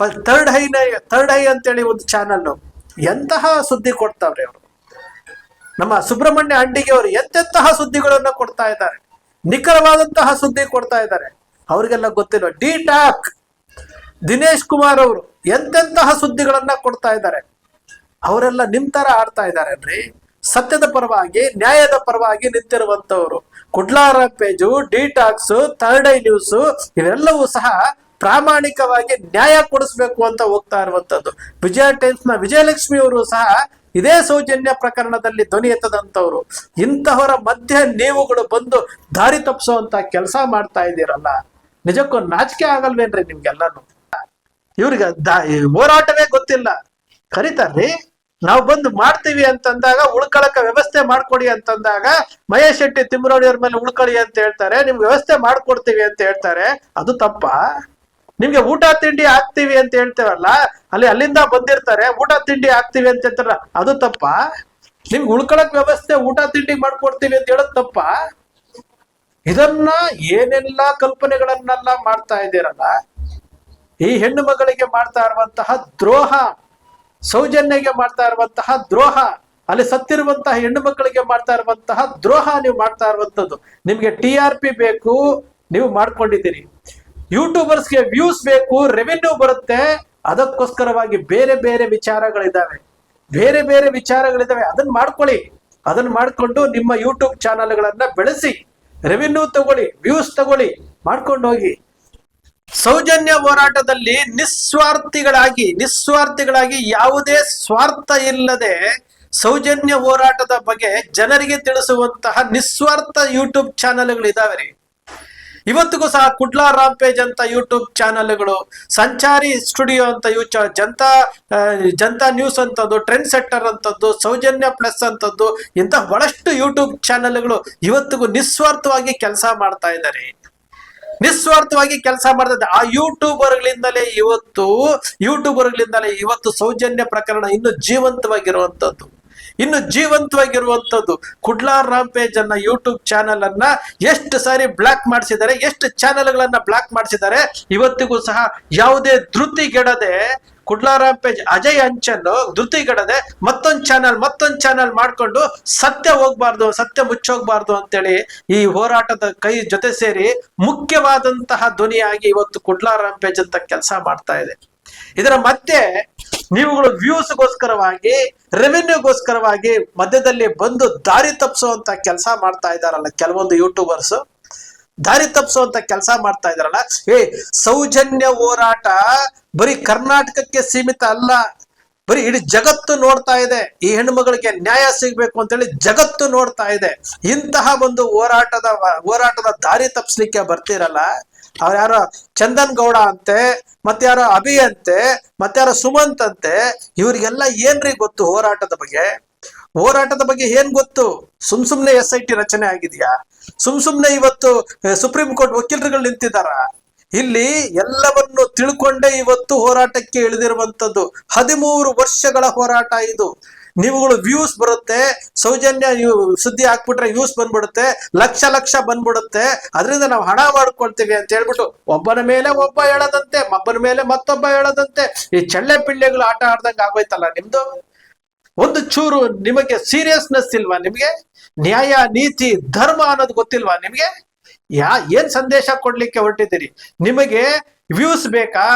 Third ಹೈನ third eye ಅಂತೇಳಿ ಒಂದು ಚಾನಲ್ ಎಂತಹ ಸುದ್ದಿ ಕೊಡ್ತಾವ್ರಿ ಅವರು? ನಮ್ಮ ಸುಬ್ರಹ್ಮಣ್ಯ ಅಂಡಿಗೆ ಅವರು ಎಂತೆಂತಹ ಸುದ್ದಿಗಳನ್ನ ಕೊಡ್ತಾ ಇದ್ದಾರೆ? ನಿಖರವಾದಂತಹ ಸುದ್ದಿ ಕೊಡ್ತಾ ಇದ್ದಾರೆ. ಅವರಿಗೆಲ್ಲ ಗೊತ್ತಿಲ್ಲ ಡಿ ಟಾಕ್, ದಿನೇಶ್ ಕುಮಾರ್ ಅವರು ಎಂತೆಂತಹ ಸುದ್ದಿಗಳನ್ನ ಕೊಡ್ತಾ ಇದ್ದಾರೆ? ಅವರೆಲ್ಲ ನಿಮ್ ತರ ಆಡ್ತಾ ಇದಾರೇನ್ರಿ ಸತ್ಯದ ಪರವಾಗಿ, ನ್ಯಾಯದ ಪರವಾಗಿ ನಿಂತಿರುವಂತವ್ರು. Kudla page, D talks third eye news ಇವೆಲ್ಲವೂ ಸಹ ಪ್ರಾಮಾಣಿಕವಾಗಿ ನ್ಯಾಯ ಕೊಡಿಸ್ಬೇಕು ಅಂತ ಹೋಗ್ತಾ ಇರುವಂತದ್ದು ವಿಜಯ ಟೈಮ್ಸ್ನ ವಿಜಯಲಕ್ಷ್ಮಿ ಅವರು ಸಹ ಇದೇ ಸೌಜನ್ಯ ಪ್ರಕರಣದಲ್ಲಿ ಧ್ವನಿ ಎತ್ತದಂತವ್ರು ಇಂತಹವರ ಮಧ್ಯೆ ನೀವುಗಳು ಬಂದು ದಾರಿ ತಪ್ಪಿಸುವಂತ ಕೆಲಸ ಮಾಡ್ತಾ ಇದ್ದೀರಲ್ಲ. ನಿಜಕ್ಕೂ ನಾಚಿಕೆ ಆಗಲ್ವೇನ್ರಿ ನಿಮ್ಗೆಲ್ಲಾನು? ಇವ್ರಿಗೆ ಹೋರಾಟವೇ ಗೊತ್ತಿಲ್ಲ. ಕರಿತಾರ್ರಿ, ನಾವು ಬಂದು ಮಾಡ್ತೀವಿ ಅಂತಂದಾಗ ಉಳ್ಕೊಳಕ ವ್ಯವಸ್ಥೆ ಮಾಡ್ಕೊಡಿ ಅಂತಂದಾಗ ಮಹೇಶ್ ಶೆಟ್ಟಿ ತಿಮ್ಮರೋಡಿಯವ್ರ ಮೇಲೆ ಉಳ್ಕೊಳ್ಳಿ ಅಂತ ಹೇಳ್ತಾರೆ, ನಿಮ್ಗೆ ವ್ಯವಸ್ಥೆ ಮಾಡ್ಕೊಡ್ತೀವಿ ಅಂತ ಹೇಳ್ತಾರೆ. ಅದು ತಪ್ಪಾ? ನಿಮ್ಗೆ ಊಟ ತಿಂಡಿ ಹಾಕ್ತಿವಿ ಅಂತ ಹೇಳ್ತೇವಲ್ಲ, ಅಲ್ಲಿ ಅಲ್ಲಿಂದ ಬಂದಿರ್ತಾರೆ, ಊಟ ತಿಂಡಿ ಹಾಕ್ತಿವಿ ಅಂತ ಹೇಳ್ತಾರ ಅದು ತಪ್ಪಾ? ನಿಮ್ಗೆ ಉಳ್ಕೊಳಕ್ ವ್ಯವಸ್ಥೆ ಊಟ ತಿಂಡಿ ಮಾಡ್ಕೊಡ್ತೀವಿ ಅಂತ ಹೇಳೋದು ತಪ್ಪ? ಇದನ್ನ ಏನೆಲ್ಲ ಕಲ್ಪನೆಗಳನ್ನೆಲ್ಲ ಮಾಡ್ತಾ ಇದ್ದೀರಲ್ಲ, ಈ ಹೆಣ್ಣು ಮಗಳಿಗೆ ಮಾಡ್ತಾ ಇರುವಂತಹ ದ್ರೋಹ, ಸೌಜನ್ಯಗೆ ಮಾಡ್ತಾ ಇರುವಂತಹ ದ್ರೋಹ, ಅಲ್ಲಿ ಸತ್ತಿರುವಂತಹ ಹೆಣ್ಣು ಮಕ್ಕಳಿಗೆ ಮಾಡ್ತಾ ಇರುವಂತಹ ದ್ರೋಹ ನೀವು ಮಾಡ್ತಾ ಇರುವಂತದ್ದು ನಿಮ್ಗೆ ಟಿ ಆರ್ ಪಿ ಬೇಕು, ನೀವು ಮಾಡ್ಕೊಂಡಿದ್ದೀರಿ. ಯೂಟ್ಯೂಬರ್ಸ್ಗೆ ವ್ಯೂಸ್ ಬೇಕು ರೆವೆನ್ಯೂ ಬರುತ್ತೆ. ಅದಕ್ಕೋಸ್ಕರವಾಗಿ ಬೇರೆ ಬೇರೆ ವಿಚಾರಗಳಿದ್ದಾವೆ. ಬೇರೆ ಬೇರೆ ವಿಚಾರಗಳಿದ್ದಾವೆ. ಅದನ್ನ ಮಾಡ್ಕೊಳ್ಳಿ. ಅದನ್ನ ಮಾಡ್ಕೊಂಡು ನಿಮ್ಮ ಯೂಟ್ಯೂಬ್ ಚಾನಲ್ಗಳನ್ನ ಬೆಳೆಸಿ. ರೆವೆನ್ಯೂ ತಗೊಳ್ಳಿ, ವ್ಯೂಸ್ ತಗೊಳ್ಳಿ ಮಾಡ್ಕೊಂಡು ಹೋಗಿ ಸೌಜನ್ಯ ಹೋರಾಟದಲ್ಲಿ ನಿಸ್ವಾರ್ಥಿಗಳಾಗಿ ನಿಸ್ವಾರ್ಥಿಗಳಾಗಿ ಯಾವುದೇ ಸ್ವಾರ್ಥ ಇಲ್ಲದೆ ಸೌಜನ್ಯ ಹೋರಾಟದ ಬಗ್ಗೆ ಜನರಿಗೆ ತಿಳಿಸುವಂತಹ ನಿಸ್ವಾರ್ಥ ಯೂಟ್ಯೂಬ್ ಚಾನೆಲ್ಗಳಿದಾವೆ ರೀ. ಇವತ್ತಿಗೂ ಸಹ ಕುಡ್ಲಾ ರಾಂಪೇಜ್ ಅಂತ ಯೂಟ್ಯೂಬ್ ಚಾನೆಲ್ಗಳು, ಸಂಚಾರಿ ಸ್ಟುಡಿಯೋ ಅಂತ ಯೂ ಜನತಾ ಜನತಾ ನ್ಯೂಸ್ ಅಂತದ್ದು ಟ್ರೆಂಡ್ ಸೆಟ್ಟರ್ ಅಂತದ್ದು ಸೌಜನ್ಯ ಪ್ಲಸ್ ಅಂತದ್ದು ಇಂತಹ ಬಹಳಷ್ಟು ಯೂಟ್ಯೂಬ್ ಚಾನೆಲ್ಗಳು ಇವತ್ತಿಗೂ ನಿಸ್ವಾರ್ಥವಾಗಿ ಕೆಲಸ ಮಾಡ್ತಾ ಇದ್ದಾರೆ. ನಿಸ್ವಾರ್ಥವಾಗಿ ಕೆಲಸ ಮಾಡ್ತದೆ ಆ ಯೂಟ್ಯೂಬರ್ಗಳಿಂದಲೇ ಇವತ್ತು ಯೂಟ್ಯೂಬರ್ಗಳಿಂದಲೇ ಇವತ್ತು ಸೌಜನ್ಯ ಪ್ರಕರಣ ಇನ್ನು ಜೀವಂತವಾಗಿರುವಂತದ್ದು ಇನ್ನು ಜೀವಂತವಾಗಿರುವಂತದ್ದು ಕುಡ್ಲಾರ್ ರಾಂಪೇಜ್ ಅನ್ನ ಯೂಟ್ಯೂಬ್ ಚಾನೆಲ್ ಅನ್ನ ಎಷ್ಟು ಸಾರಿ ಬ್ಲಾಕ್ ಮಾಡಿಸಿದ್ದಾರೆ, ಎಷ್ಟು ಚಾನೆಲ್ಗಳನ್ನ ಬ್ಲಾಕ್ ಮಾಡಿಸಿದ್ದಾರೆ, ಇವತ್ತಿಗೂ ಸಹ ಯಾವುದೇ ಧೃತಿಗೆಡದೆ ಕುಡ್ಲಾರಾಂಪೇಜ್ ಅಜಯ್ ಅಂಚನ್ ಧೃತಿಗೆಡದೆ ಮತ್ತೊಂದು ಚಾನಲ್ ಮತ್ತೊಂದು ಚಾನಲ್ ಮಾಡ್ಕೊಂಡು ಸತ್ಯ ಹೋಗ್ಬಾರ್ದು, ಸತ್ಯ ಮುಚ್ಚೋಗ್ಬಾರ್ದು ಅಂತೇಳಿ ಈ ಹೋರಾಟದ ಕೈ ಜೊತೆ ಸೇರಿ ಮುಖ್ಯವಾದಂತಹ ಧ್ವನಿಯಾಗಿ ಇವತ್ತು ಕುಡ್ಲಾರಾಂಪೇಜ್ ಅಂತ ಕೆಲಸ ಮಾಡ್ತಾ ಇದೆ. ಇದರ ಮಧ್ಯೆ ನೀವುಗಳು ವ್ಯೂಸ್ಗೋಸ್ಕರವಾಗಿ ರೆವೆನ್ಯೂಗೋಸ್ಕರವಾಗಿ ಮಧ್ಯದಲ್ಲಿ ಬಂದು ದಾರಿ ತಪ್ಪಿಸುವಂತ ಕೆಲಸ ಮಾಡ್ತಾ ಇದಾರಲ್ಲ ಕೆಲವೊಂದು ಯೂಟ್ಯೂಬರ್ಸ್ ದಾರಿ ತಪ್ಪಿಸುವಂತ ಕೆಲಸ ಮಾಡ್ತಾ ಇದಾರಲ್ಲ ಏ, ಸೌಜನ್ಯ ಹೋರಾಟ ಬರೀ ಕರ್ನಾಟಕಕ್ಕೆ ಸೀಮಿತ ಅಲ್ಲ. ಬರೀ ಇಡೀ ಜಗತ್ತು ನೋಡ್ತಾ ಇದೆ. ಈ ಹೆಣ್ಮಗಳಿಗೆ ನ್ಯಾಯ ಸಿಗ್ಬೇಕು ಅಂತೇಳಿ ಜಗತ್ತು ನೋಡ್ತಾ ಇದೆ. ಇಂತಹ ಒಂದು ಹೋರಾಟದ ಹೋರಾಟದ ದಾರಿ ತಪ್ಪಿಸ್ಲಿಕ್ಕೆ ಬರ್ತಿರಲ್ಲ. ಅವ್ರು ಯಾರೋ ಚಂದನ್ ಗೌಡ ಅಂತೆ ಮತ್ತಾರೋ ಅಭಿ ಅಂತೆ ಮತ್ತಾರೋ ಸುಮಂತ್ ಅಂತೆ, ಇವ್ರಿಗೆಲ್ಲ ಏನ್ರಿ ಗೊತ್ತು ಹೋರಾಟದ ಬಗ್ಗೆ? ಹೋರಾಟದ ಬಗ್ಗೆ ಏನ್ ಗೊತ್ತು? ಸುಮ್ ಸುಮ್ನೆ ಎಸ್ ಐ ಟಿ ರಚನೆ ಆಗಿದೆಯಾ? ಸುಮ್ ಸುಮ್ನೆ ಇವತ್ತು ಸುಪ್ರೀಂ ಕೋರ್ಟ್ ವಕೀಲರುಗಳು ನಿಂತಿದಾರ ಇಲ್ಲಿ ಎಲ್ಲವನ್ನು ತಿಳ್ಕೊಂಡೇ ಇವತ್ತು ಹೋರಾಟಕ್ಕೆ ಇಳಿದಿರುವಂತದ್ದು ಹದಿಮೂರು ವರ್ಷಗಳ ಹೋರಾಟ ಇದು. ನೀವುಗಳು ವ್ಯೂಸ್ ಬರುತ್ತೆ, ಸೌಜನ್ಯ ಸುದ್ದಿ ಹಾಕ್ಬಿಟ್ರೆ ವ್ಯೂಸ್ ಬಂದ್ಬಿಡುತ್ತೆ, ಲಕ್ಷ ಲಕ್ಷ ಬಂದ್ಬಿಡುತ್ತೆ. ಅದರಿಂದ ನಾವು ಹಣ ಮಾಡ್ಕೊಳ್ತೀವಿ ಅಂತ ಹೇಳ್ಬಿಟ್ಟು ಒಬ್ಬನ ಮೇಲೆ ಒಬ್ಬ ಹೇಳದಂತೆ ಒಬ್ಬನ ಮೇಲೆ ಮತ್ತೊಬ್ಬ ಹೇಳದಂತೆ. ಈ ಚಳ್ಳೆ ಪಿಳ್ಳೆಗಳು ಆಟ ಆಡ್ದಂಗೆ ಆಗೋಯ್ತಲ್ಲ ನಿಮ್ದು? ಒಂದು ಚೂರು ನಿಮಗೆ ಸೀರಿಯಸ್ನೆಸ್ ಇಲ್ವಾ ನಿಮಗೆ? ನ್ಯಾಯ, ನೀತಿ, ಧರ್ಮ ಅನ್ನೋದು ಗೊತ್ತಿಲ್ವಾ ನಿಮಗೆ? ಯಾ, ಏನ್ ಸಂದೇಶ ಕೊಡ್ಲಿಕ್ಕೆ ಹೊರಟಿದ್ದೀರಿ? ನಿಮಗೆ ವ್ಯೂಸ್ ಬೇಕಾ?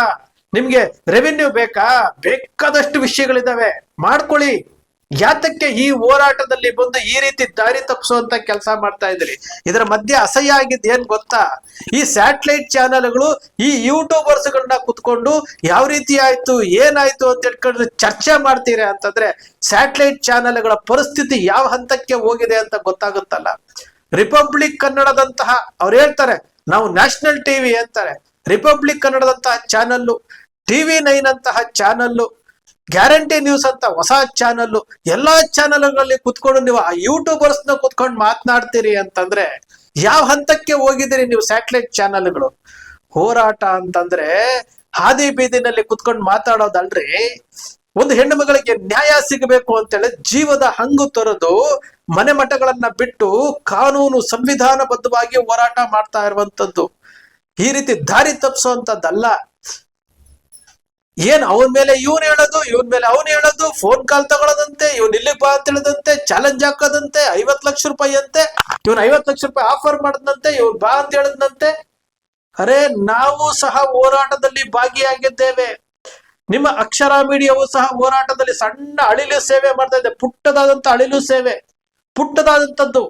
ನಿಮ್ಗೆ ರೆವಿನ್ಯೂ ಬೇಕಾ? ಬೇಕಾದಷ್ಟು ವಿಷಯಗಳಿದಾವೆ. ಮಾಡ್ಕೊಳ್ಳಿ. ಯಾತಕ್ಕೆ ಈ ಹೋರಾಟದಲ್ಲಿ ಬಂದು ಈ ರೀತಿ ದಾರಿ ತಪ್ಪಿಸುವಂತ ಕೆಲಸ ಮಾಡ್ತಾ ಇದ್ರಿ. ಇದರ ಮಧ್ಯೆ ಅಸಹ್ಯ ಆಗಿದ್ದು ಏನ್ ಗೊತ್ತಾ? ಈ ಸ್ಯಾಟಲೈಟ್ ಚಾನೆಲ್ಗಳು ಈ ಯೂಟ್ಯೂಬರ್ಸ್ ಗಳನ್ನ ಕುತ್ಕೊಂಡು ಯಾವ ರೀತಿ ಆಯ್ತು, ಏನಾಯ್ತು ಅಂತ ಹೇಳ್ಕೊಂಡು ಚರ್ಚೆ ಮಾಡ್ತೀರಾ ಅಂತಂದ್ರೆ ಸ್ಯಾಟಲೈಟ್ ಚಾನೆಲ್ಗಳ ಪರಿಸ್ಥಿತಿ ಯಾವ ಹಂತಕ್ಕೆ ಹೋಗಿದೆ ಅಂತ ಗೊತ್ತಾಗುತ್ತಲ್ಲ. ರಿಪಬ್ಲಿಕ್ ಕನ್ನಡದಂತಹ ಅವ್ರು ಹೇಳ್ತಾರೆ, ನಾವು ನ್ಯಾಷನಲ್ ಟಿವಿ ಅಂತಾರೆ. ರಿಪಬ್ಲಿಕ್ ಕನ್ನಡದಂತಹ ಚಾನಲ್ಲು ಟಿವಿ ನೈನ್ ಅಂತಹ ಚಾನಲ್ಲು ಗ್ಯಾರಂಟಿ ನ್ಯೂಸ್ ಅಂತ ಹೊಸ ಚಾನಲ್ ಎಲ್ಲಾ ಚಾನಲ್ಗಳಲ್ಲಿ ಕುತ್ಕೊಂಡು ನೀವು ಆ ಯೂಟ್ಯೂಬರ್ಸ್ನ ಕುತ್ಕೊಂಡು ಮಾತನಾಡ್ತೀರಿ ಅಂತಂದ್ರೆ ಯಾವ ಹಂತಕ್ಕೆ ಹೋಗಿದ್ದೀರಿ ನೀವು ಸ್ಯಾಟಲೈಟ್ ಚಾನಲ್ಗಳು ಹೋರಾಟ ಅಂತಂದ್ರೆ ಹಾದಿ ಬೀದಿನಲ್ಲಿ ಕುತ್ಕೊಂಡು ಮಾತಾಡೋದಲ್ರಿ. ಒಂದು ಹೆಣ್ಣು ಮಗಳಿಗೆ ನ್ಯಾಯ ಸಿಗಬೇಕು ಅಂತೇಳಿ ಜೀವದ ಹಂಗು ತೊರೆದು ಮನೆ ಮಠಗಳನ್ನ ಬಿಟ್ಟು ಕಾನೂನು ಸಂವಿಧಾನಬದ್ಧವಾಗಿ ಹೋರಾಟ ಮಾಡ್ತಾ ಇರುವಂತದ್ದು. ಈ ರೀತಿ ದಾರಿ ತಪ್ಪಿಸುವಂತದ್ದಲ್ಲ. ಏನ್ ಅವನ ಮೇಲೆ ಇವನ್ ಹೇಳೋದು, ಇವನ್ ಮೇಲೆ ಅವನ್ ಹೇಳೋದು ಫೋನ್ ಕಾಲ್ ತಗೊಳ್ಳೋದಂತೆ ಇವನ್ ಇಲ್ಲಿ ಬಾ ಅಂತ ಹೇಳದಂತೆ ಚಾಲೆಂಜ್ ಹಾಕೋದಂತೆ ಐವತ್ ಲಕ್ಷ ರೂಪಾಯಿ ಅಂತೆ, ಇವನ್ ಐವತ್ ಲಕ್ಷ ರೂಪಾಯಿ ಆಫರ್ ಮಾಡದಂತೆ ಇವನ್ ಬಾ ಅಂತ ಹೇಳದಂತೆ ಅರೆ, ನಾವು ಸಹ ಹೋರಾಟದಲ್ಲಿ ಭಾಗಿಯಾಗಿದ್ದೇವೆ. ನಿಮ್ಮ ಅಕ್ಷರ ಮೀಡಿಯಾವು ಸಹ ಹೋರಾಟದಲ್ಲಿ ಸಣ್ಣ ಅಳಿಲು ಸೇವೆ ಮಾಡ್ತಾ ಇದೆ, ಪುಟ್ಟದಾದಂತ ಅಳಿಲು ಸೇವೆ ಪುಟ್ಟದಾದಂತದ್ದು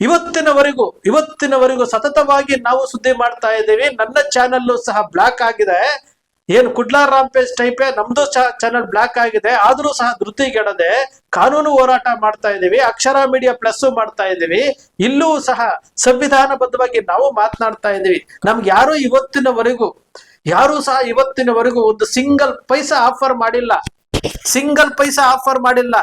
ಇವತ್ತಿನವರೆಗೂ ಇವತ್ತಿನವರೆಗೂ ಸತತವಾಗಿ ನಾವು ಸುದ್ದಿ ಮಾಡ್ತಾ ಇದ್ದೀವಿ. ನನ್ನ ಚಾನಲ್ ಸಹ ಬ್ಲಾಕ್ ಆಗಿದೆ. ಏನು ಕುಡ್ಲಾರ್ ರಾಮ್ಪೇಜ್ ಟೈಪೇ ನಮ್ದು ಚಾನಲ್ ಬ್ಲಾಕ್ ಆಗಿದೆ. ಆದ್ರೂ ಸಹ ಧೃತಿಗೆಡದೆ ಕಾನೂನು ಹೋರಾಟ ಮಾಡ್ತಾ ಇದ್ದೀವಿ. ಅಕ್ಷರ ಮೀಡಿಯಾ ಪ್ಲಸ್ ಮಾಡ್ತಾ ಇದ್ದೀವಿ. ಇಲ್ಲೂ ಸಹ ಸಂವಿಧಾನಬದ್ಧವಾಗಿ ನಾವು ಮಾತನಾಡ್ತಾ ಇದ್ದೀವಿ. ನಮ್ಗೆ ಯಾರು ಇವತ್ತಿನವರೆಗೂ, ಯಾರು ಸಹ ಇವತ್ತಿನವರೆಗೂ ಒಂದು ಸಿಂಗಲ್ ಪೈಸಾ ಆಫರ್ ಮಾಡಿಲ್ಲ. ಸಿಂಗಲ್ ಪೈಸಾ ಆಫರ್ ಮಾಡಿಲ್ಲ.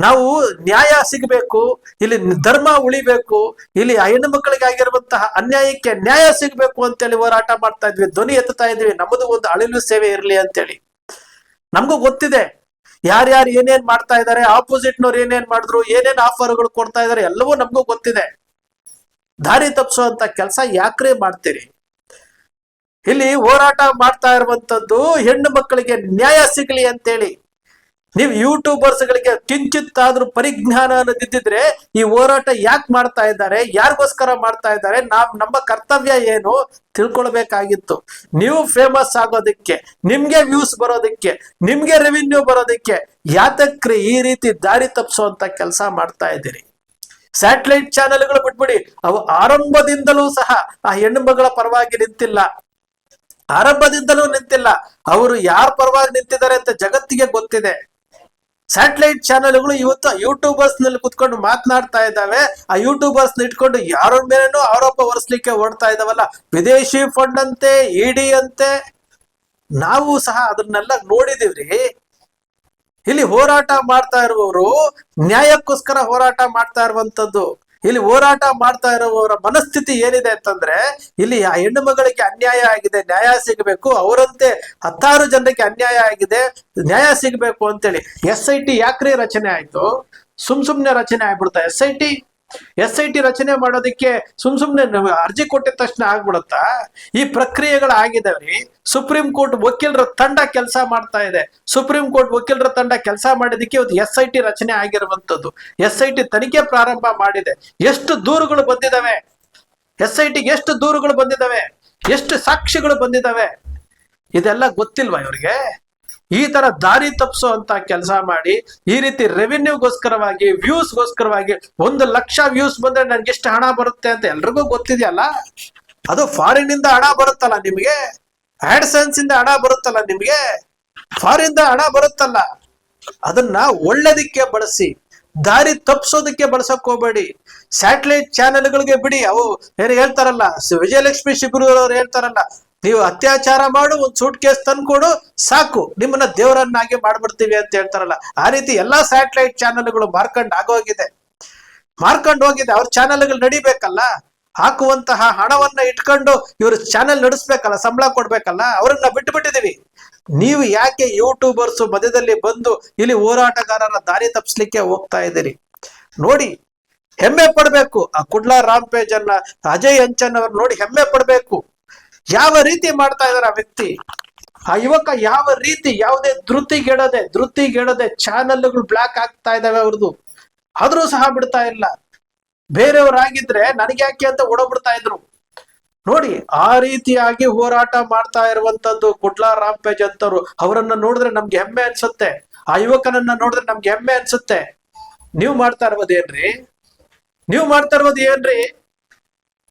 ನಾವು ನ್ಯಾಯ ಸಿಗಬೇಕು, ಇಲ್ಲಿ ಧರ್ಮ ಉಳಿಬೇಕು, ಇಲ್ಲಿ ಹೆಣ್ಣು ಮಕ್ಕಳಿಗಾಗಿರುವಂತಹ ಅನ್ಯಾಯಕ್ಕೆ ನ್ಯಾಯ ಸಿಗಬೇಕು ಅಂತೇಳಿ ಹೋರಾಟ ಮಾಡ್ತಾ ಇದ್ವಿ, ಧ್ವನಿ ಎತ್ತುತ್ತಾ ಇದ್ವಿ, ನಮ್ಮದು ಒಂದು ಅಳಿಲು ಸೇವೆ ಇರಲಿ ಅಂತೇಳಿ. ನಮಗೂ ಗೊತ್ತಿದೆ, ಯಾರ್ಯಾರು ಏನೇನ್ ಮಾಡ್ತಾ ಇದ್ದಾರೆ ಆಪೋಸಿಟ್ನವ್ರು ಏನೇನ್ ಮಾಡಿದ್ರು, ಏನೇನ್ ಆಫರ್ಗಳು ಕೊಡ್ತಾ ಇದಾರೆ, ಎಲ್ಲವೂ ನಮಗೂ ಗೊತ್ತಿದೆ. ದಾರಿ ತಪ್ಪಿಸುವಂತ ಕೆಲಸ ಯಾಕ್ರೆ ಮಾಡ್ತೀರಿ? ಇಲ್ಲಿ ಹೋರಾಟ ಮಾಡ್ತಾ ಇರುವಂತದ್ದು ಹೆಣ್ಣು ಮಕ್ಕಳಿಗೆ ನ್ಯಾಯ ಸಿಗಲಿ ಅಂತೇಳಿ. ನೀವು ಯೂಟ್ಯೂಬರ್ಸ್ ಗಳಿಗೆ ಕಿಂಚಿತ್ತಾದ್ರೂ ಪರಿಜ್ಞಾನ ಅನ್ನೋದಿದ್ದಿದ್ರೆ ಈ ಹೋರಾಟ ಯಾಕೆ ಮಾಡ್ತಾ ಇದ್ದಾರೆ, ಯಾರಿಗೋಸ್ಕರ ಮಾಡ್ತಾ ಇದ್ದಾರೆ, ನಾವ್ ನಮ್ಮ ಕರ್ತವ್ಯ ಏನು ತಿಳ್ಕೊಳ್ಬೇಕಾಗಿತ್ತು. ನೀವು ಫೇಮಸ್ ಆಗೋದಕ್ಕೆ, ನಿಮ್ಗೆ ವ್ಯೂಸ್ ಬರೋದಕ್ಕೆ, ನಿಮ್ಗೆ ರೆವಿನ್ಯೂ ಬರೋದಕ್ಕೆ ಯಾತಕ್ರಿ ಈ ರೀತಿ ದಾರಿ ತಪ್ಪಿಸುವಂತ ಕೆಲಸ ಮಾಡ್ತಾ ಇದ್ದೀರಿ? ಸ್ಯಾಟಲೈಟ್ ಚಾನೆಲ್ಗಳು ಬಿಟ್ಬಿಡಿ, ಅವು ಆರಂಭದಿಂದಲೂ ಸಹ ಆ ಹೆಣ್ಣು ಮಗಳ ಪರವಾಗಿ ನಿಂತಿಲ್ಲ. ಆರಂಭದಿಂದಲೂ ನಿಂತಿಲ್ಲ. ಅವರು ಯಾರ ಪರವಾಗಿ ನಿಂತಿದ್ದಾರೆ ಅಂತ ಜಗತ್ತಿಗೆ ಗೊತ್ತಿದೆ. ಸ್ಯಾಟಲೈಟ್ ಚಾನೆಲ್ಗಳು ಇವತ್ತು ಯೂಟ್ಯೂಬರ್ಸ್ನಲ್ಲಿ ಕುತ್ಕೊಂಡು ಮಾತನಾಡ್ತಾ ಇದ್ದಾವೆ. ಆ ಯೂಟ್ಯೂಬರ್ಸ್ ಇಟ್ಕೊಂಡು ಯಾರ ಮೇಲೇನೂ ಆರೋಪ ಹೊರಿಸ್ಲಿಕ್ಕೆ ಓಡ್ತಾ ಇದಾವಲ್ಲ. ವಿದೇಶಿ ಫಂಡ್ ಅಂತೆ ಇಡಿ ಅಂತೆ. ನಾವು ಸಹ ಅದನ್ನೆಲ್ಲ ನೋಡಿದಿವ್ರಿ. ಇಲ್ಲಿ ಹೋರಾಟ ಮಾಡ್ತಾ ಇರುವವರು ನ್ಯಾಯಕ್ಕೋಸ್ಕರ ಹೋರಾಟ ಮಾಡ್ತಾ ಇರುವಂತದ್ದು. ಇಲ್ಲಿ ಹೋರಾಟ ಮಾಡ್ತಾ ಇರೋವರ ಮನಸ್ಥಿತಿ ಏನಿದೆ ಅಂತಂದ್ರೆ, ಇಲ್ಲಿ ಆ ಹೆಣ್ಣು ಮಗಳಿಗೆ ಅನ್ಯಾಯ ಆಗಿದೆ, ನ್ಯಾಯ ಸಿಗಬೇಕು, ಅವರಂತೆ ಹತ್ತಾರು ಜನರಿಗೆ ಅನ್ಯಾಯ ಆಗಿದೆ, ನ್ಯಾಯ ಸಿಗಬೇಕು ಅಂತೇಳಿ ಎಸ್ ಐ ಟಿ ಯಾಕ್ರಿ ರಚನೆ ಆಯ್ತು? ಸುಮ್ ಸುಮ್ನೆ ರಚನೆ ಆಗ್ಬಿಡ್ತಾ, S I T S I T ರಚನೆ ಮಾಡೋದಕ್ಕೆ ಸುಮ್ ಸುಮ್ನೆ ಅರ್ಜಿ ಕೊಟ್ಟಿದ ತಕ್ಷಣ ಆಗ್ಬಿಡುತ್ತಾ? ಈ ಪ್ರಕ್ರಿಯೆಗಳು ಆಗಿದಾವ್ರಿ ಸುಪ್ರೀಂ ಕೋರ್ಟ್ ವಕೀಲರ ತಂಡ ಕೆಲಸ ಮಾಡ್ತಾ ಇದೆ. ಸುಪ್ರೀಂ ಕೋರ್ಟ್ ವಕೀಲರ ತಂಡ ಕೆಲಸ ಮಾಡಿದಕ್ಕೆ ಇವತ್ತು ಎಸ್ ಐ ಟಿ ರಚನೆ ಆಗಿರುವಂತದ್ದು ಎಸ್ ಐ ಟಿ ತನಿಖೆ ಪ್ರಾರಂಭ ಮಾಡಿದೆ. ಎಷ್ಟು ದೂರುಗಳು ಬಂದಿದಾವೆ? ಎಸ್ ಐ ಟಿಗೆ ಎಷ್ಟು ದೂರುಗಳು ಬಂದಿದಾವೆ? ಎಷ್ಟು ಸಾಕ್ಷಿಗಳು ಬಂದಿದಾವೆ? ಇದೆಲ್ಲ ಗೊತ್ತಿಲ್ವಾ ಇವ್ರಿಗೆ? ಈ ತರ ದಾರಿ ತಪ್ಪಿಸುವಂತ ಕೆಲಸ ಮಾಡಿ, ಈ ರೀತಿ ರೆವಿನ್ಯೂಗೋಸ್ಕರವಾಗಿ ವ್ಯೂಸ್ಗೋಸ್ಕರವಾಗಿ ಒಂದು ಲಕ್ಷ ವ್ಯೂಸ್ ಬಂದ್ರೆ ನನ್ಗೆ ಎಷ್ಟು ಹಣ ಬರುತ್ತೆ ಅಂತ ಎಲ್ರಿಗೂ ಗೊತ್ತಿದೆಯಲ್ಲ? ಅದು ಫಾರಿನ್ ಇಂದ ಹಣ ಬರುತ್ತಲ್ಲ ನಿಮ್ಗೆ? ಆಡ್ಸೆನ್ಸ್ ಇಂದ ಹಣ ಬರುತ್ತಲ್ಲ ನಿಮ್ಗೆ? ಫಾರಿನ್ ಹಣ ಬರುತ್ತಲ್ಲ. ಅದನ್ನ ಒಳ್ಳೇದಕ್ಕೆ ಬಳಸಿ, ದಾರಿ ತಪ್ಪಿಸೋದಕ್ಕೆ ಬಳಸಕ್ ಹೋಗ್ಬೇಡಿ. ಸ್ಯಾಟಲೈಟ್ ಚಾನೆಲ್ಗಳಿಗೆ ಬಿಡಿ. ಅವು ಏನು ಹೇಳ್ತಾರಲ್ಲ, ವಿಜಯಲಕ್ಷ್ಮಿ ಶಿಬಿರ ಅವ್ರು ಹೇಳ್ತಾರಲ್ಲ ನೀವು ಅತ್ಯಾಚಾರ ಮಾಡು, ಒಂದು ಸೂಟ್ ಕೇಸ್ ತಂದ್ಕೊಡು, ಸಾಕು. ನಿಮ್ಮನ್ನ ದೇವರನ್ನಾಗಿ ಮಾಡ್ಬಿಡ್ತೀವಿ ಅಂತ ಹೇಳ್ತಾರಲ್ಲ. ಆ ರೀತಿ ಎಲ್ಲಾ ಸ್ಯಾಟಲೈಟ್ ಚಾನೆಲ್ಗಳು ಮಾರ್ಕಂಡ್ ಆಗೋಗಿದೆ. ಮಾರ್ಕಂಡ್ ಹೋಗಿದೆ. ಅವ್ರ ಚಾನೆಲ್ಗಳು ನಡಿಬೇಕಲ್ಲ. ಹಾಕುವಂತಹ ಹಣವನ್ನ ಇಟ್ಕೊಂಡು ಇವ್ರ ಚಾನೆಲ್ ನಡೆಸ್ಬೇಕಲ್ಲ, ಸಂಬಳ ಕೊಡ್ಬೇಕಲ್ಲ, ಅವ್ರನ್ನ ಬಿಟ್ಟು ಬಿಟ್ಟಿದೀವಿ ನೀವು ಯಾಕೆ ಯೂಟ್ಯೂಬರ್ಸ್ ಮಧ್ಯದಲ್ಲಿ ಬಂದು ಇಲ್ಲಿ ಹೋರಾಟಗಾರರ ದಾರಿ ತಪ್ಪಿಸ್ಲಿಕ್ಕೆ ಹೋಗ್ತಾ ಇದ್ದೀರಿ? ನೋಡಿ, ಹೆಮ್ಮೆ ಪಡ್ಬೇಕು. ಆ ಕುಡ್ಲಾ ರಾಮ್ ಅನ್ನ ಅಜಯ್ ಅಂಚನ್ ಅವ್ರು ನೋಡಿ ಹೆಮ್ಮೆ ಪಡ್ಬೇಕು. ಯಾವ ರೀತಿ ಮಾಡ್ತಾ ಇದಾರೆ ಆ ವ್ಯಕ್ತಿ? ಆ ಯುವಕ ಯಾವ ರೀತಿ ಯಾವುದೇ ಧೃತಿಗೆಡದೆ ಧೃತಿಗೆಡದೆ ಚಾನೆಲ್ಗಳು ಬ್ಲಾಕ್ ಆಗ್ತಾ ಇದಾವೆ ಅವ್ರದ್ದು? ಆದ್ರೂ ಸಹ ಬಿಡ್ತಾ ಇಲ್ಲ. ಬೇರೆಯವರಾಗಿದ್ರೆ ನನಗೆ ಯಾಕೆ ಅಂತ ಓಡೋಗ್ಬಿಡ್ತಾ ಇದ್ರು. ನೋಡಿ, ಆ ರೀತಿಯಾಗಿ ಹೋರಾಟ ಮಾಡ್ತಾ ಇರುವಂತದ್ದು ಕುಡ್ಲಾ ರಾಂಪೇಜ್ ಅಂತವ್ರು. ಅವರನ್ನ ನೋಡಿದ್ರೆ ನಮ್ಗೆ ಹೆಮ್ಮೆ ಅನ್ಸುತ್ತೆ. ಆ ಯುವಕನನ್ನ ನೋಡಿದ್ರೆ ನಮ್ಗೆ ಹೆಮ್ಮೆ ಅನ್ಸುತ್ತೆ. ನೀವು ಮಾಡ್ತಾ ಇರೋದೇನ್ರಿ ನೀವು ಮಾಡ್ತಾ ಇರೋದು ಏನ್ರಿ?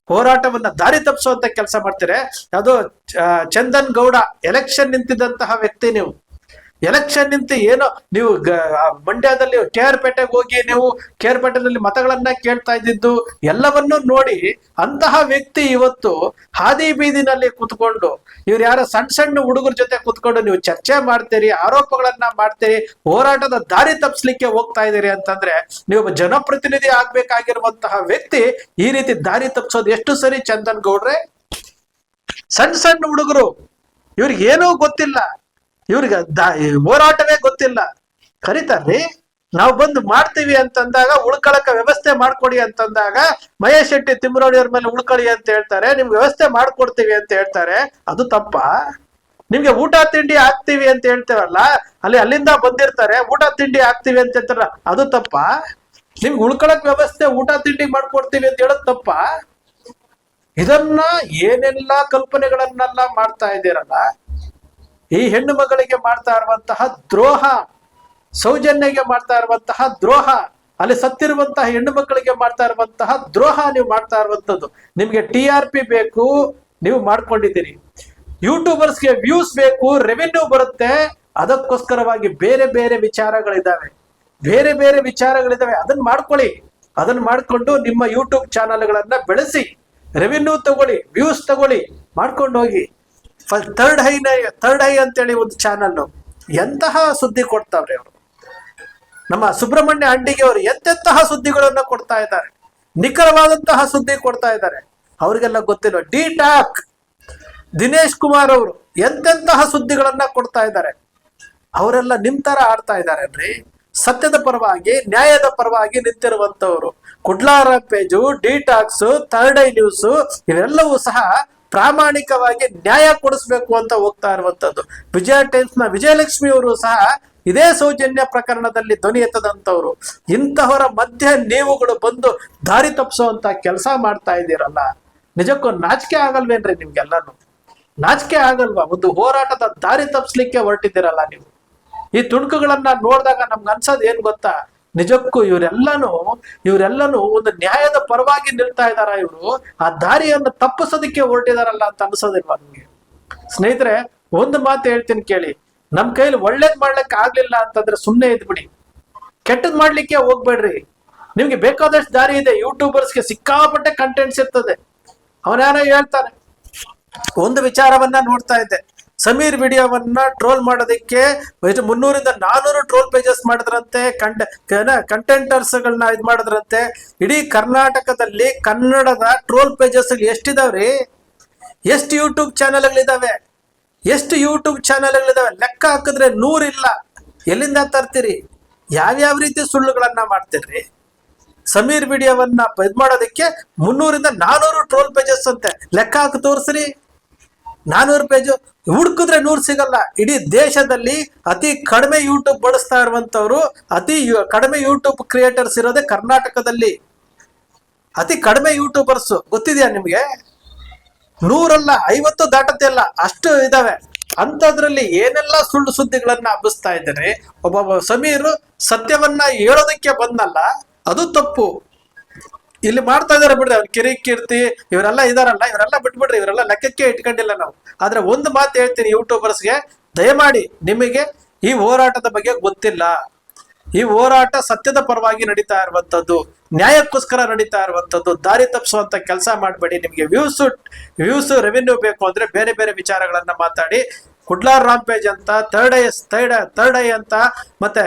ಹೋರಾಟವನ್ನ ದಾರಿ ತಪ್ಪಿಸುವಂತ ಕೆಲಸ ಮಾಡ್ತೀರಿ. ಅದು ಚಂದನ್ ಗೌಡ ಎಲೆಕ್ಷನ್ ನಿಂತಿದ್ದಂತಹ ವ್ಯಕ್ತಿ ನೀವು. ಎಲೆಕ್ಷನ್ ನಿಂತು ಏನೋ ನೀವು ಮಂಡ್ಯದಲ್ಲಿ ಕೆ ಆರ್ ಪೇಟೆಗೆ ಹೋಗಿ ನೀವು ಕೆ ಆರ್ ಪೇಟೆದಲ್ಲಿ ಮತಗಳನ್ನ ಕೇಳ್ತಾ ಇದ್ದಿದ್ದು ಎಲ್ಲವನ್ನೂ ನೋಡಿ ಅಂತಹ ವ್ಯಕ್ತಿ ಇವತ್ತು ಹಾದಿ ಬೀದಿನಲ್ಲಿ ಕುತ್ಕೊಂಡು, ಇವ್ರು ಯಾರೋ ಸಣ್ಣ ಸಣ್ಣ ಹುಡುಗರ ಜೊತೆ ಕುತ್ಕೊಂಡು ನೀವು ಚರ್ಚೆ ಮಾಡ್ತೀರಿ, ಆರೋಪಗಳನ್ನ ಮಾಡ್ತೀರಿ, ಹೋರಾಟದ ದಾರಿ ತಪ್ಪಿಸ್ಲಿಕ್ಕೆ ಹೋಗ್ತಾ ಇದ್ದೀರಿ ಅಂತಂದ್ರೆ ನೀವು ಜನಪ್ರತಿನಿಧಿ ಆಗ್ಬೇಕಾಗಿರುವಂತಹ ವ್ಯಕ್ತಿ ಈ ರೀತಿ ದಾರಿ ತಪ್ಪಿಸೋದು ಎಷ್ಟು ಸರಿ ಚಂದನ್ ಗೌಡ್ರೆ? ಸಣ್ಣ ಸಣ್ಣ ಹುಡುಗರು, ಇವ್ರಿಗೆ ಏನೂ ಗೊತ್ತಿಲ್ಲ. ಇವ್ರಿಗೆ ಹೋರಾಟವೇ ಗೊತ್ತಿಲ್ಲ. ಕರೀತಾರ್ರಿ, ನಾವು ಬಂದು ಮಾಡ್ತೀವಿ ಅಂತಂದಾಗ ಉಳ್ಕೊಳಕ ವ್ಯವಸ್ಥೆ ಮಾಡ್ಕೊಡಿ ಅಂತಂದಾಗ ಮಹೇಶ್ ಶೆಟ್ಟಿ ತಿಮ್ಮರೋಡಿ ಅವ್ರ ಮೇಲೆ ಉಳ್ಕೊಳ್ಳಿ ಅಂತ ಹೇಳ್ತಾರೆ, ನಿಮ್ಗೆ ವ್ಯವಸ್ಥೆ ಮಾಡ್ಕೊಡ್ತೀವಿ ಅಂತ ಹೇಳ್ತಾರೆ, ಅದು ತಪ್ಪಾ. ನಿಮ್ಗೆ ಊಟ ತಿಂಡಿ ಹಾಕ್ತಿವಿ ಅಂತ ಹೇಳ್ತೇವಲ್ಲ ಅಲ್ಲಿ ಅಲ್ಲಿಂದ ಬಂದಿರ್ತಾರೆ, ಊಟ ತಿಂಡಿ ಹಾಕ್ತಿವಿ ಅಂತ ಹೇಳ್ತಾರ ಅದು ತಪ್ಪ. ನಿಮ್ಗೆ ಉಳ್ಕೊಳಕ್ ವ್ಯವಸ್ಥೆ ಊಟ ತಿಂಡಿ ಮಾಡ್ಕೊಡ್ತೀವಿ ಅಂತ ಹೇಳೋದು ತಪ್ಪ. ಇದನ್ನ ಏನೆಲ್ಲ ಕಲ್ಪನೆಗಳನ್ನೆಲ್ಲ ಮಾಡ್ತಾ ಇದ್ದೀರಲ್ಲ ಈ ಹೆಣ್ಣು ಮಗಳಿಗೆ ಮಾಡ್ತಾ ಇರುವಂತಹ ದ್ರೋಹ, ಸೌಜನ್ಯಗೆ ಮಾಡ್ತಾ ಇರುವಂತಹ ದ್ರೋಹ, ಅಲ್ಲಿ ಸತ್ತಿರುವಂತಹ ಹೆಣ್ಣು ಮಕ್ಕಳಿಗೆ ಮಾಡ್ತಾ ಇರುವಂತಹ ದ್ರೋಹ ನೀವು ಮಾಡ್ತಾ ಇರುವಂತದ್ದು ನಿಮ್ಗೆ ಟಿ ಆರ್ ಪಿ ಬೇಕು, ನೀವು ಮಾಡ್ಕೊಂಡಿದ್ದೀರಿ. ಯೂಟ್ಯೂಬರ್ಸ್ಗೆ ವ್ಯೂಸ್ ಬೇಕು, ರೆವಿನ್ಯೂ ಬರುತ್ತೆ. ಅದಕ್ಕೋಸ್ಕರವಾಗಿ ಬೇರೆ ಬೇರೆ ವಿಚಾರಗಳಿದ್ದಾವೆ. ಬೇರೆ ಬೇರೆ ವಿಚಾರಗಳಿದ್ದಾವೆ. ಅದನ್ನ ಮಾಡ್ಕೊಳ್ಳಿ. ಅದನ್ನ ಮಾಡ್ಕೊಂಡು ನಿಮ್ಮ ಯೂಟ್ಯೂಬ್ ಚಾನಲ್ಗಳನ್ನ ಬೆಳೆಸಿ. ರೆವಿನ್ಯೂ ತಗೊಳ್ಳಿ, ವ್ಯೂಸ್ ತಗೊಳ್ಳಿ, ಮಾಡ್ಕೊಂಡು ಹೋಗಿ. ಥರ್ಡ್ ಹೈ ಥರ್ಡ್ ಹೈ ಅಂತೇಳಿ ಒಂದು ಚಾನಲ್ ಎಂತಹ ಸುದ್ದಿ ಕೊಡ್ತಾವ್ರಿ ಅವರು? ನಮ್ಮ ಸುಬ್ರಹ್ಮಣ್ಯ ಅಂಡಿಗೆ ಅವರು ಎಂತೆಂತಹ ಸುದ್ದಿಗಳನ್ನ ಕೊಡ್ತಾ ಇದ್ದಾರೆ? ನಿಖರವಾದಂತಹ ಸುದ್ದಿ ಕೊಡ್ತಾ ಇದ್ದಾರೆ. ಅವರಿಗೆಲ್ಲ ಗೊತ್ತಿಲ್ಲ ಡಿ ಟಾಕ್ ದಿನೇಶ್ ಕುಮಾರ್ ಅವರು ಎಂತೆಂತಹ ಸುದ್ದಿಗಳನ್ನ ಕೊಡ್ತಾ ಇದ್ದಾರೆ? ಅವರೆಲ್ಲ ನಿಮ್ ತರ ಆಡ್ತಾ ರೀ ಸತ್ಯದ ಪರವಾಗಿ, ನ್ಯಾಯದ ಪರವಾಗಿ ನಿಂತಿರುವಂತವರು Kudla page D talks third eye news ಇವೆಲ್ಲವೂ ಸಹ ಪ್ರಾಮಾಣಿಕವಾಗಿ ನ್ಯಾಯ ಕೊಡಿಸ್ಬೇಕು ಅಂತ ಹೋಗ್ತಾ ಇರುವಂತದ್ದು. ವಿಜಯ ಟೈಮ್ಸ್ನ ವಿಜಯಲಕ್ಷ್ಮಿ ಅವರು ಸಹ ಇದೇ ಸೌಜನ್ಯ ಪ್ರಕರಣದಲ್ಲಿ ಧ್ವನಿ ಎತ್ತದಂಥವ್ರು. ಇಂತಹವರ ಮಧ್ಯೆ ನೀವುಗಳು ಬಂದು ದಾರಿ ತಪ್ಪಿಸುವಂತ ಕೆಲಸ ಮಾಡ್ತಾ ಇದ್ದೀರಲ್ಲ. ನಿಜಕ್ಕೂ ನಾಚಿಕೆ ಆಗಲ್ವೇನ್ರಿ ನಿಮ್ಗೆಲ್ಲಾನು? ನಾಚಿಕೆ ಆಗಲ್ವಾ? ಒಂದು ಹೋರಾಟದ ದಾರಿ ತಪ್ಪಿಸ್ಲಿಕ್ಕೆ ಹೊರಟಿದ್ದೀರಲ್ಲ ನೀವು. ಈ ತುಣುಕುಗಳನ್ನ ನೋಡಿದಾಗ ನಮ್ಗೆ ಅನ್ಸೋದು ಏನ್ ಗೊತ್ತಾ? ನಿಜಕ್ಕೂ ಇವರೆಲ್ಲನೂ ಇವರೆಲ್ಲನೂ ಒಂದು ನ್ಯಾಯದ ಪರವಾಗಿ ನಿಲ್ತಾ ಇದಾರ ಇವರು? ಆ ದಾರಿಯನ್ನು ತಪ್ಪಿಸೋದಕ್ಕೆ ಹೊರಟಿದಾರಲ್ಲ ಅಂತ ಅನ್ಸೋದಿಲ್ವಾ ನಿಮ್ಗೆ? ಸ್ನೇಹಿತರೆ, ಒಂದು ಮಾತು ಹೇಳ್ತೀನಿ ಕೇಳಿ. ನಮ್ ಕೈಲಿ ಒಳ್ಳೇದ್ ಮಾಡ್ಲಿಕ್ಕೆ ಆಗ್ಲಿಲ್ಲ ಅಂತಂದ್ರೆ ಸುಮ್ಮನೆ ಇದ್ಬಿಡಿ ಕೆಟ್ಟದ್ ಮಾಡ್ಲಿಕ್ಕೆ ಹೋಗ್ಬೇಡ್ರಿ. ನಿಮ್ಗೆ ಬೇಕಾದಷ್ಟು ದಾರಿ ಇದೆ ಯೂಟ್ಯೂಬರ್ಸ್ಗೆ ಸಿಕ್ಕಾಪಟ್ಟೆ ಕಂಟೆಂಟ್ಸ್ ಇರ್ತದೆ. ಅವನ್ಯಾರೋ ಹೇಳ್ತಾನೆ. ಒಂದು ವಿಚಾರವನ್ನ ನೋಡ್ತಾ ಇದ್ದೆ. ಸಮೀರ್ ವಿಡಿಯೋವನ್ನ ಟ್ರೋಲ್ ಮಾಡೋದಕ್ಕೆ ಮುನ್ನೂರಿಂದ ನಾನೂರು ಟ್ರೋಲ್ ಪೇಜಸ್ ಮಾಡಿದ್ರಂತೆ ಕಂಟೆ ಕಂಟೆಂಟರ್ಸ್ ಗಳನ್ನ ಇದು ಮಾಡಿದ್ರಂತೆ. ಇಡೀ ಕರ್ನಾಟಕದಲ್ಲಿ ಕನ್ನಡದ ಟ್ರೋಲ್ ಪೇಜಸ್ ಎಷ್ಟಿದಾವ್ರಿ? ಎಷ್ಟು ಯೂಟ್ಯೂಬ್ ಚಾನೆಲ್ಗಳಿದಾವೆ ಎಷ್ಟು ಯೂಟ್ಯೂಬ್ ಚಾನೆಲ್ಗಳಿದಾವೆ ಲೆಕ್ಕ ಹಾಕಿದ್ರೆ ನೂರಿಲ್ಲ. ಎಲ್ಲಿಂದ ತರ್ತೀರಿ? ಯಾವ್ಯಾವ ರೀತಿ ಸುಳ್ಳುಗಳನ್ನ ಮಾಡ್ತೀರಿ? ಸಮೀರ್ ವಿಡಿಯೋವನ್ನ ಇದು ಮಾಡೋದಕ್ಕೆ ಮುನ್ನೂರಿಂದ ನಾನೂರು ಟ್ರೋಲ್ ಪೇಜಸ್ ಅಂತೆ. ಲೆಕ್ಕ ಹಾಕಿ ತೋರಿಸ್ರಿ. ನಾನೂರು ಪೇಜು. ಹುಡುಕಿದ್ರೆ ನೂರು ಸಿಗಲ್ಲ. ಇಡೀ ದೇಶದಲ್ಲಿ ಅತಿ ಕಡಿಮೆ ಯೂಟ್ಯೂಬ್ ಬಳಸ್ತಾ ಇರುವಂತವ್ರು ಅತಿ ಕಡಿಮೆ ಯೂಟ್ಯೂಬ್ ಕ್ರಿಯೇಟರ್ಸ್ ಇರೋದೇ ಕರ್ನಾಟಕದಲ್ಲಿ. ಅತಿ ಕಡಿಮೆ ಯೂಟ್ಯೂಬರ್ಸ್ ಗೊತ್ತಿದೆಯಾ ನಿಮಗೆ? ನೂರಲ್ಲ, ಐವತ್ತು ದಾಟತೆ ಅಲ್ಲ. ಅಷ್ಟು ಇದಾವೆ. ಅಂಥದ್ರಲ್ಲಿ ಏನೆಲ್ಲ ಸುಳ್ಳು ಸುದ್ದಿಗಳನ್ನ ಹಬ್ಬಿಸ್ತಾ ಇದ್ದಾರೆ? ಒಬ್ಬ ಸಮೀರ್ ಸತ್ಯವನ್ನ ಹೇಳೋದಕ್ಕೆ ಬಂದಲ್ಲ. ಅದು ತಪ್ಪು. ಇಲ್ಲಿ ಮಾಡ್ತಾ ಇದಾರೆ ಬಿಡ್ರಿ ಅವ್ರು ಕಿರಿ ಕೀರ್ತಿ, ಇವರೆಲ್ಲ ಇದಾರಲ್ಲ, ಇವರೆಲ್ಲ ಬಿಟ್ಬಿಡ್ರಿ, ಇವರೆಲ್ಲ ಲೆಕ್ಕಕ್ಕೆ ಇಟ್ಕೊಂಡಿಲ್ಲ ನಾವು. ಆದ್ರೆ ಒಂದು ಮಾತು ಹೇಳ್ತೀನಿ ಯೂಟ್ಯೂಬರ್ಸ್ಗೆ, ದಯಮಾಡಿ ನಿಮಗೆ ಈ ಹೋರಾಟದ ಬಗ್ಗೆ ಗೊತ್ತಿಲ್ಲ. ಈ ಹೋರಾಟ ಸತ್ಯದ ಪರವಾಗಿ ನಡೀತಾ ಇರುವಂತದ್ದು ನ್ಯಾಯಕ್ಕೋಸ್ಕರ ನಡೀತಾ ಇರುವಂತದ್ದು ದಾರಿ ತಪ್ಪಿಸುವಂತ ಕೆಲಸ ಮಾಡಬೇಡಿ, ನಿಮಗೆ ವ್ಯೂಸ್ ವ್ಯೂಸ್ ರೆವಿನ್ಯೂ ಬೇಕು ಅಂದ್ರೆ ಬೇರೆ ಬೇರೆ ವಿಚಾರಗಳನ್ನ ಮಾತಾಡಿ ಕುಡ್ಲಾರ್ ರಾಂಪೇಜ್ ಅಂತ, third eye third third eye ಅಂತ, ಮತ್ತೆ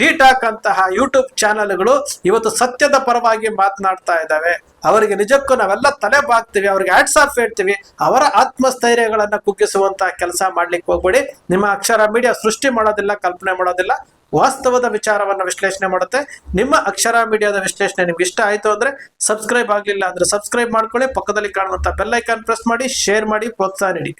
ಡಿ ಟಾಕ್ ಅಂತಹ ಯೂಟ್ಯೂಬ್ ಚಾನೆಲ್ಗಳು ಇವತ್ತು ಸತ್ಯದ ಪರವಾಗಿ ಮಾತನಾಡ್ತಾ ಇದ್ದಾವೆ. ಅವರಿಗೆ ನಿಜಕ್ಕೂ ನಾವೆಲ್ಲ ತಲೆ ಬಾಗ್ತೀವಿ, ಅವ್ರಿಗೆ ಆಡ್ಸ್ ಆಫ್ ಹೇಳ್ತೀವಿ. ಅವರ ಆತ್ಮಸ್ಥೈರ್ಯಗಳನ್ನು ಕುಗ್ಗಿಸುವಂತಹ ಕೆಲಸ ಮಾಡ್ಲಿಕ್ಕೆ ಹೋಗ್ಬೇಡಿ. ನಿಮ್ಮ ಅಕ್ಷರ ಮೀಡಿಯಾ ಸೃಷ್ಟಿ ಮಾಡೋದಿಲ್ಲ, ಕಲ್ಪನೆ ಮಾಡೋದಿಲ್ಲ. ವಾಸ್ತವದ ವಿಚಾರವನ್ನು ವಿಶ್ಲೇಷಣೆ ಮಾಡುತ್ತೆ. ನಿಮ್ಮ ಅಕ್ಷರ ಮೀಡಿಯಾದ ವಿಶ್ಲೇಷಣೆ ನಿಮ್ಗೆ ಇಷ್ಟ ಆಯ್ತು ಅಂದ್ರೆ ಸಬ್ಸ್ಕ್ರೈಬ್ ಆಗಲಿಲ್ಲ ಅಂದ್ರೆ ಸಬ್ಸ್ಕ್ರೈಬ್ ಮಾಡ್ಕೊಳ್ಳಿ. ಪಕ್ಕದಲ್ಲಿ ಕಾಣುವಂತ ಬೆಲ್ಲೈಕಾನ್ ಪ್ರೆಸ್ ಮಾಡಿ, ಶೇರ್ ಮಾಡಿ, ಪ್ರೋತ್ಸಾಹ ನೀಡಿ.